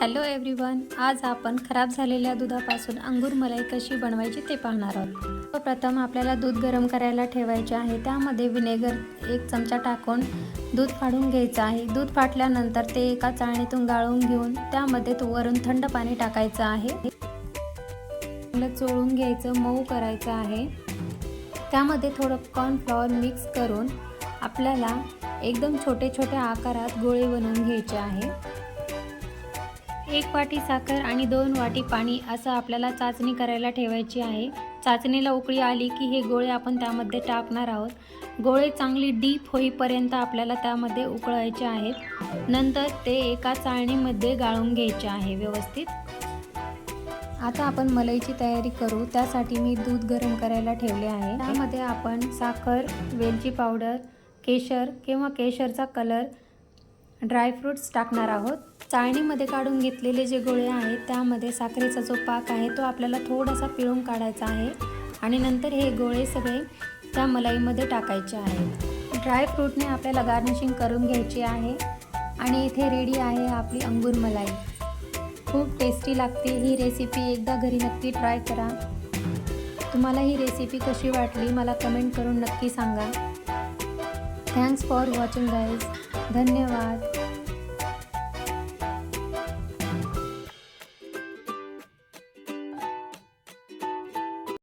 Hello everyone आज आपण खराब झालेल्या दुधापासून अंगूर मलाई कशी बनवायची ते पाहणार आहोत. प्रथम आपल्याला दूध गरम करायला ठेवायचे आहे त्यामध्ये विनेगर एक चमचा टाकून दूध फाडून घ्यायचं आहे. दूध फाटल्यानंतर ते एका चाळणीतून गाळून घेऊन त्यामध्ये तो वरून थंड पाणी टाकायचं आहे. चांगलं चोळून घ्यायचं मऊ करायचं आहे. त्यामध्ये थोडं कॉर्नफ्लॉवर मिक्स करून आपल्याला एकदम छोटे छोट्या आकारात गोळे बनवून घ्यायचे आहे. एक वाटी साखर आणि दोन वाटी पाणी असं आपल्याला चाचणी करायला ठेवायची आहे. चाचणीला उकळी आली की हे गोळे आपण त्यामध्ये टाकणार आहोत. गोळे चांगली डीप होईपर्यंत आपल्याला त्यामध्ये उकळायचे आहेत. नंतर ते एका चाळणीमध्ये गाळून घ्यायचे आहे व्यवस्थित. आता आपण मलईची तयारी करू. त्यासाठी मी दूध गरम करायला ठेवले आहे. त्यामध्ये आपण साखर वेलची पावडर केशर किंवा केशरचा कलर ड्रायफ्रूट्स टाकणार आहोत. चाळणीमध्ये काढून घेतलेले जे गोळे आहेत त्यामध्ये साखरेचा जो पाक आहे तो आपल्याला थोडासा पिळून काढायचा आहे. आणि नंतर हे गोळे सगळे त्या मलाईमध्ये टाकायचे आहेत ड्रायफ्रूटने आपल्याला गार्निशिंग करून घ्यायची आहे. आणि इथे रेडी आहे आपली अंगूर मलाई. खूप टेस्टी लागते ही रेसिपी. एकदा घरी नक्की ट्राय करा. तुम्हाला ही रेसिपी कशी वाटली मला कमेंट करून नक्की सांगा. थँक्स फॉर वॉचिंग गाईज धन्यवाद.